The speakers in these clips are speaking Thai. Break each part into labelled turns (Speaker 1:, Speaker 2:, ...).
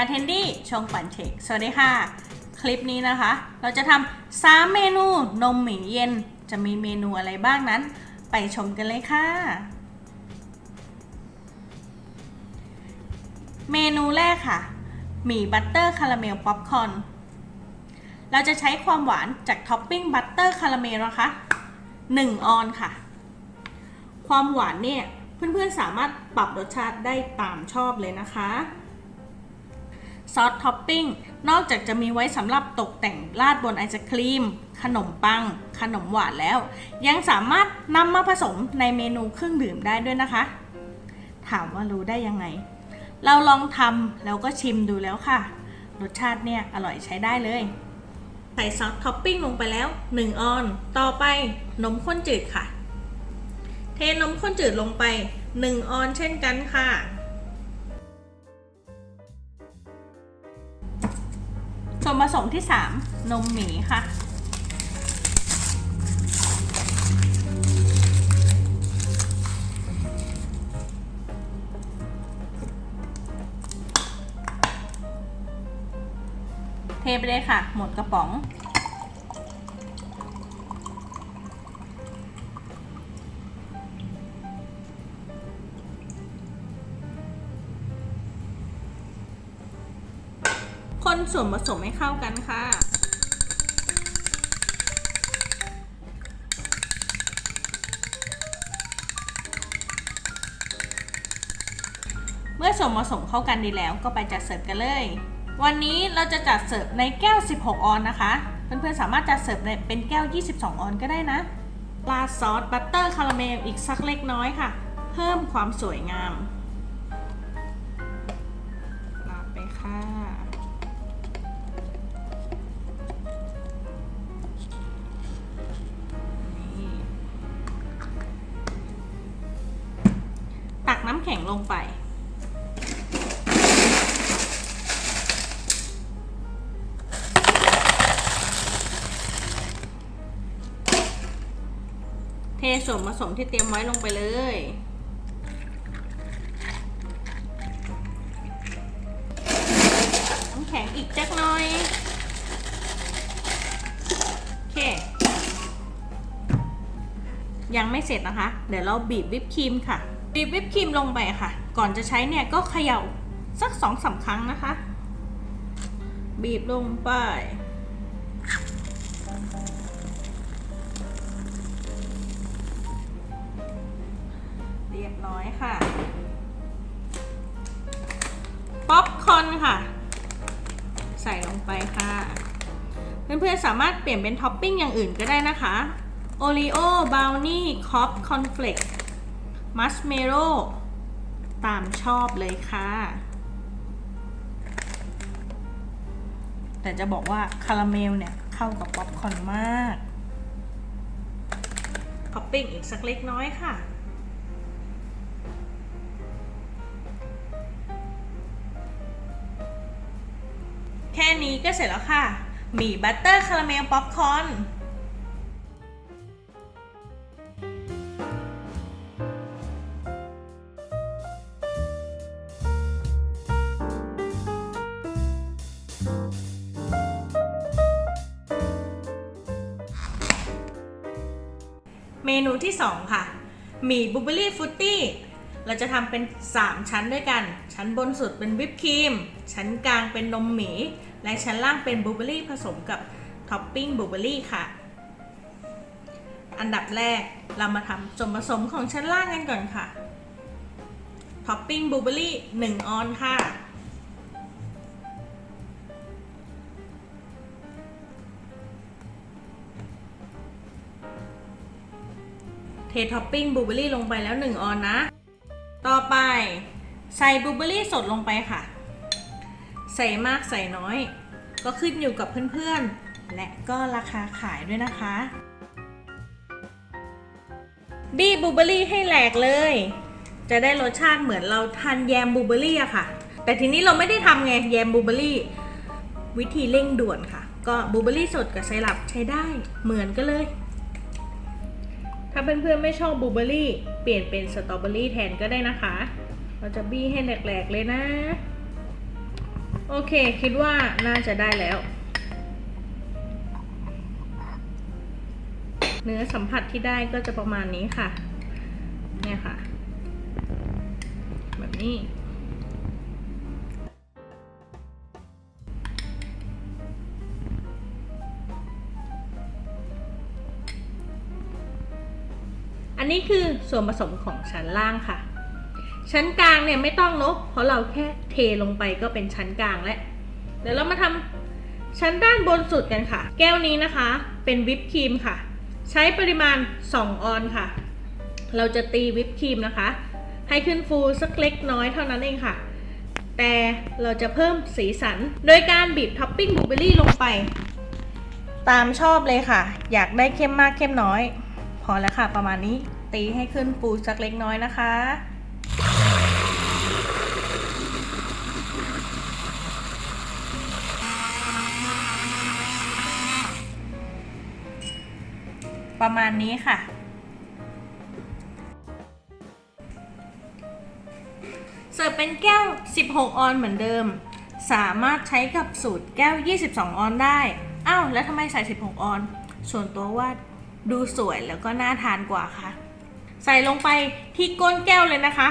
Speaker 1: มาเทนดี้ชงปั่นเชกสวัสดีค่ะ คลิปนี้นะคะ เราจะทำสามเมนูนมหมีเย็น จะมีเมนูอะไรบ้างนั้น ไปชมกันเลยค่ะ เมนูแรกค่ะ หมี่บัตเตอร์คาราเมลป๊อปคอนเราจะใช้ความหวานจากท็อปปิ้งบัตเตอร์คาราเมลนะคะ 1 ออนค่ะ ความหวานเนี่ย เพื่อนๆสามารถปรับรสชาติได้ตามชอบเลยนะคะ ซอสท็อปปิ้ง นอกจากจะมีไว้สำหรับตกแต่งราดบนไอศครีม ขนมปัง ขนมหวานแล้ว ยังสามารถนำมาผสมในเมนูเครื่องดื่มได้ด้วยนะคะ ถามว่ารู้ได้ยังไง เราลองทำแล้วก็ชิมดูแล้วค่ะ รสชาติเนี่ยอร่อยใช้ได้เลย ใส่ซอสท็อปปิ้งลงไปแล้ว 1 ออน ต่อไปนมข้นจืดค่ะ เทนมข้นจืดลงไป 1 ออนเช่นกันค่ะ ส่วนผสมที่ 3 นมหมีค่ะ เทไปเลยค่ะ หมดกระป๋อง คนส่วนผสมให้เข้ากันค่ะ เมื่อส่วนผสมเข้ากันดีแล้วก็ไปจัดเสิร์ฟกันเลย วันนี้เราจะจัดเสิร์ฟในแก้ว 16 ออนนะคะ เพื่อนๆสามารถจัดเสิร์ฟในเป็นแก้ว 22 ออนก็ได้นะราดซอสบัตเตอร์คาราเมลอีกสักเล็กน้อยค่ะ เพิ่มความสวยงาม ส่วนผสมที่เตรียมไว้ลงไปเลย น้ำแข็งอีกจักหน่อย โอเค ยังไม่เสร็จนะคะ เดี๋ยวเราบีบวิปครีมค่ะ บีบวิปครีมลงไปค่ะ ก่อนจะใช้เนี่ยก็เขย่าสักสองสามครั้งนะคะ บีบลงไป สามารถเปลี่ยนเป็นท็อปปิ้งอย่างอื่นก็ได้นะคะโอรีโอบราวนี่คอปคอนเฟลกมัชเมโล่ตามชอบเลยค่ะ แต่จะบอกว่าคาราเมลเนี่ย เข้ากับป๊อปคอร์นมากท็อปปิ้งอีกสักเล็กน้อยค่ะ แค่นี้ก็เสร็จแล้วค่ะ หมี่บัตเตอร์คาราเมลป๊อปคอร์นเมนูที่ 2 ค่ะ หมี่บูเบอรี่ฟุตตี้ เราจะทำเป็น 3 ชั้นด้วยกัน ชั้นบนสุดเป็นวิปครีม ชั้นกลางเป็นนมหมี และชั้นล่างเป็นบลูเบอรี่ผสมกับท็อปปิ้งบลูเบอรี่ค่ะ อันดับแรกเรามาทำส่วนผสมของชั้นล่างกันก่อนค่ะ ท็อปปิ้งบลูเบอรี่1ออนค่ะ เทท็อปปิ้งบลูเบอรี่ลงไปแล้ว 1 ออนนะ ต่อไปใส่บลูเบอรี่สดลงไปค่ะ ใส่มากใส่น้อย ก็ขึ้นอยู่กับเพื่อนๆ และก็ราคาขายด้วยนะคะ บี้บลูเบอรี่ให้แหลกเลย จะได้รสชาติเหมือนเราทานแยมบลูเบอรี่อะค่ะ แต่ทีนี้เราไม่ได้ทำไงแยมบลูเบอรี่วิธีเร่งด่วนค่ะ ก็บลูเบอรี่สดกับไซรัปใช้ได้เหมือนกันเลย ถ้าเพื่อนๆไม่ชอบบลูเบอรี่เปลี่ยนเป็นสตรอเบอรี่แทนก็ได้นะคะ เราจะบี้ให้แหลกๆเลยนะ โอเค คิดว่าน่าจะได้แล้ว เนื้อสัมผัสที่ได้ก็จะประมาณนี้ค่ะ เนี่ยค่ะ แบบนี้ นนี้คือส่วนผสมของชั้นล่างค่ะ ชั้นกลางเนี่ยไม่ต้องเนอะเพราะเราแค่เทลงไปก็เป็นชั้นกลางแล้วเดี๋ยวเรามาทำชั้นด้านบนสุดกันค่ะ แก้วนี้นะคะ เป็นวิปครีมค่ะ ใช้ปริมาณ 2 ออนค่ะ เราจะตีวิปครีมนะคะ ให้ขึ้นฟูสักเล็กน้อยเท่านั้นเองค่ะ แต่เราจะเพิ่มสีสัน โดยการบีบท็อปปิ้งบลูเบอร์รี่ลงไป ตามชอบเลยค่ะ อยากได้เข้มมากเข้มน้อย พอแล้วค่ะประมาณนี้ ตีให้ขึ้นฟูสักเล็กน้อยนะคะ ประมาณนี้ค่ะ เสิร์ฟเป็นแก้ว 16 ออนเหมือนเดิม สามารถใช้กับสูตรแก้ว 22 ออนได้ อ้าว แล้วทำไมใส่ 16 ออน ส่วนตัวว่าดูสวยแล้วก็น่าทานกว่าค่ะ ใส่ลงไปที่ก้นแก้วเลยนะคะ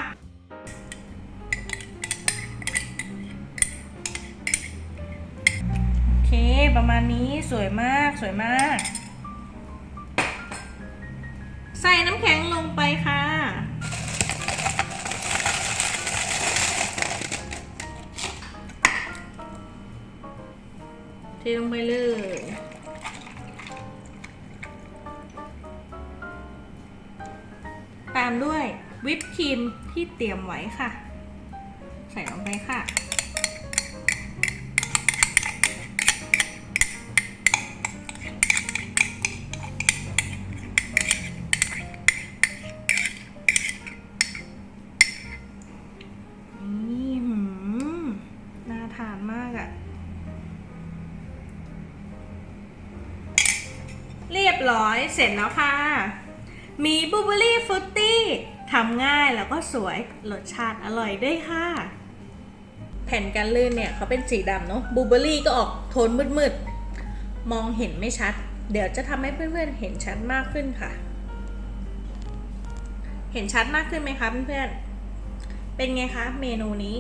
Speaker 1: โอเคประมาณนี้สวยมากสวยมาก ใส่น้ำแข็งลงไปค่ะเทลงไปเลยามด้วยวิปครีมที่เตรียมไว้ค่ะ ใส่ลงไปค่ะ นี่หืมน่าทานมากอะ่ะ เรียบร้อยเสร็จแล้วค่ะ มีบลูเบอรี่ฟรุตตี้ทำง่ายแล้วก็สวยรสชาติอร่อยด้วยค่ะ แผ่นกันลื่นเนี่ยเขาเป็นสีดำเนาะบลูเบอรี่ก็ออกโทนมืดๆ มองเห็นไม่ชัด เดี๋ยวจะทำให้เพื่อนๆเห็นชัดมากขึ้นค่ะ เห็นชัดมากขึ้นไหมคะเพื่อนๆเป็นไงคะเมนูนี้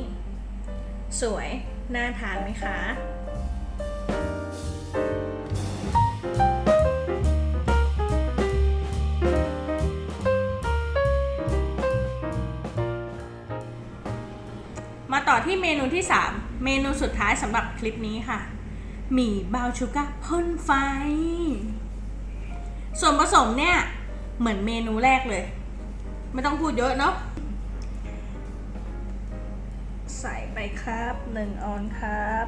Speaker 1: สวยน่าทานไหมคะ ต่อที่เมนูที่ 3 เมนูสุดท้ายสำหรับคลิปนี้ค่ะ หมี่บาวชูการ์พ่นไฟ ส่วนผสมเนี่ย เหมือนเมนูแรกเลย ไม่ต้องพูดเยอะเนาะ ใส่ไปครับหนึ่งออนครับ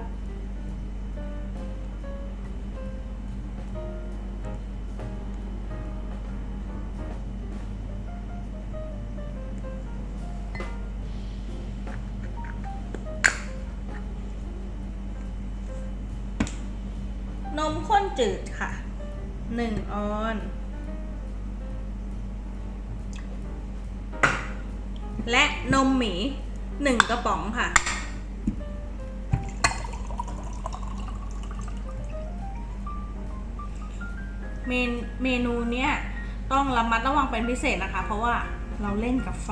Speaker 1: ข้นจืดค่ะหนึ่งออน และนมหมีหนึ่งกระป๋องค่ะ เมนเมนูเนี้ยต้องระมัดระวังเป็นพิเศษนะคะ เพราะว่าเราเล่นกับไฟ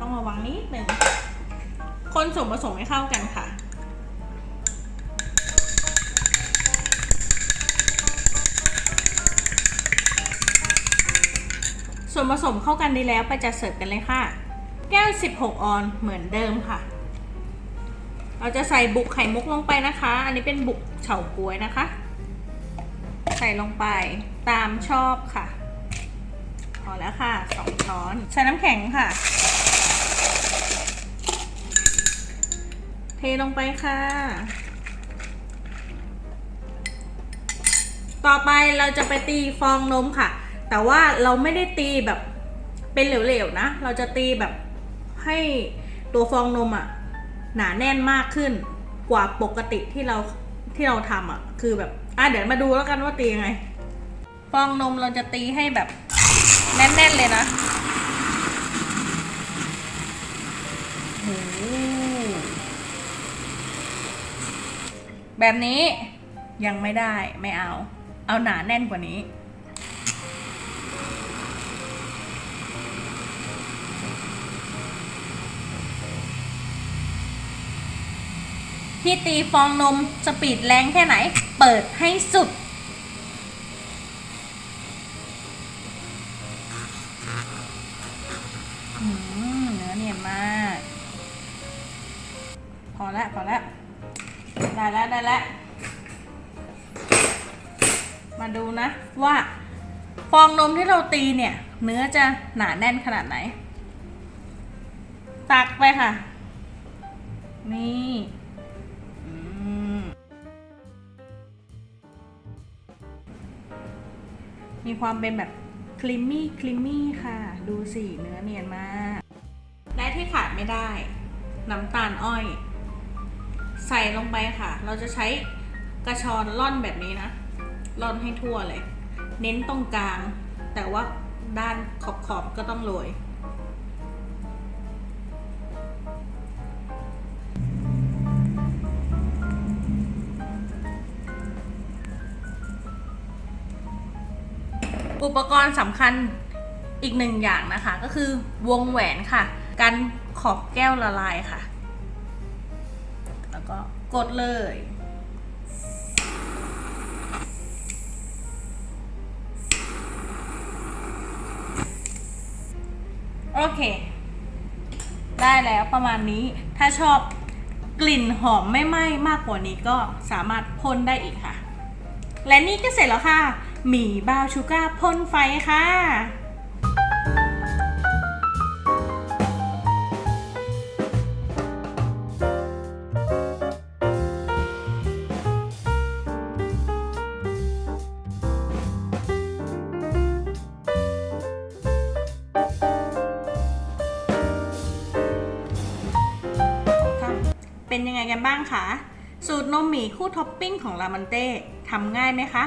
Speaker 1: ต้องระวังนิดหนึ่งคนส่วนผสมให้เข้ากันค่ะ ส่วนผสมเข้ากันดีแล้วไปจัดเสิร์ฟกันเลยค่ะ แก้ว 16 ออนเหมือนเดิมค่ะ เราจะใส่บุกไข่มุกลงไปนะคะ อันนี้เป็นบุกเฉาก๊วยนะคะ ใส่ลงไปตามชอบค่ะพอแล้วค่ะสองช้อนใส่น้ำแข็งค่ะ เทลงไปค่ะ ต่อไปเราจะไปตีฟองนมค่ะ แต่ว่าเราไม่ได้ตีแบบเป็นเหลวๆนะ เราจะตีแบบให้ตัวฟองนมอะหนาแน่นมากขึ้นกว่าปกติที่เราที่เราทำอะคือแบบอะเดี๋ยวมาดูแล้วกันว่าตียังไง ฟองนมเราจะตีให้แบบแน่นๆเลยนะโอ้แบบนี้ยังไม่ได้ไม่เอา เอาหนาแน่นกว่านี้ พี่ตีฟองนมสปีดแรงแค่ไหน เปิดให้สุด เนื้อเนียนมาก พอแล้วพอแล้วได้แล้วได้แล้วมาดูนะว่าฟองนมที่เราตีเนี่ย เนื้อจะหนาแน่นขนาดไหน ตักไปค่ะ นี่ มีความเป็นแบบคลิมมี่คลิมมี่ค่ะ ดูสิเนื้อเนียนมาก และที่ขาดไม่ได้ น้ำตาลอ้อย ใส่ลงไปค่ะ เราจะใช้กระชอนล่อนแบบนี้นะล่อนให้ทั่วเลย เน้นตรงกลาง แต่ว่าด้านขอบๆก็ต้องโรย อุปกรณ์สำคัญอีกหนึ่งอย่างนะคะ ก็คือวงแหวนค่ะ กันขอบแก้วละลายค่ะ แล้วก็กดเลย โอเค ได้แล้วประมาณนี้ ถ้าชอบกลิ่นหอมไม่ไหม้มากกว่านี้ก็สามารถพ่นได้อีกค่ะ และนี่ก็เสร็จแล้วค่ะ หมี่บราวชูการ์พ่นไฟค่ะเป็นยังไงกันบ้างคะ สูตรนมหมี่คู่ท็อปปิ้งของลามันเต้ทำง่ายไหมคะ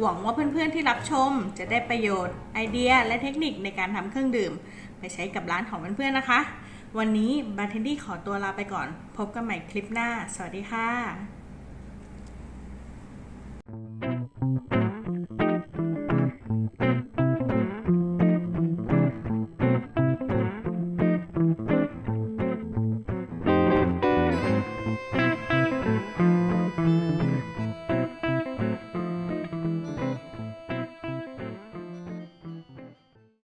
Speaker 1: หวังว่าเพื่อนๆที่รับชมจะได้ประโยชน์ ไอเดีย และเทคนิคในการทำเครื่องดื่ม ไปใช้กับร้านของเพื่อนๆนะคะ วันนี้บาร์เทนดี้ขอตัวลาไปก่อน พบกันใหม่คลิปหน้า สวัสดีค่ะ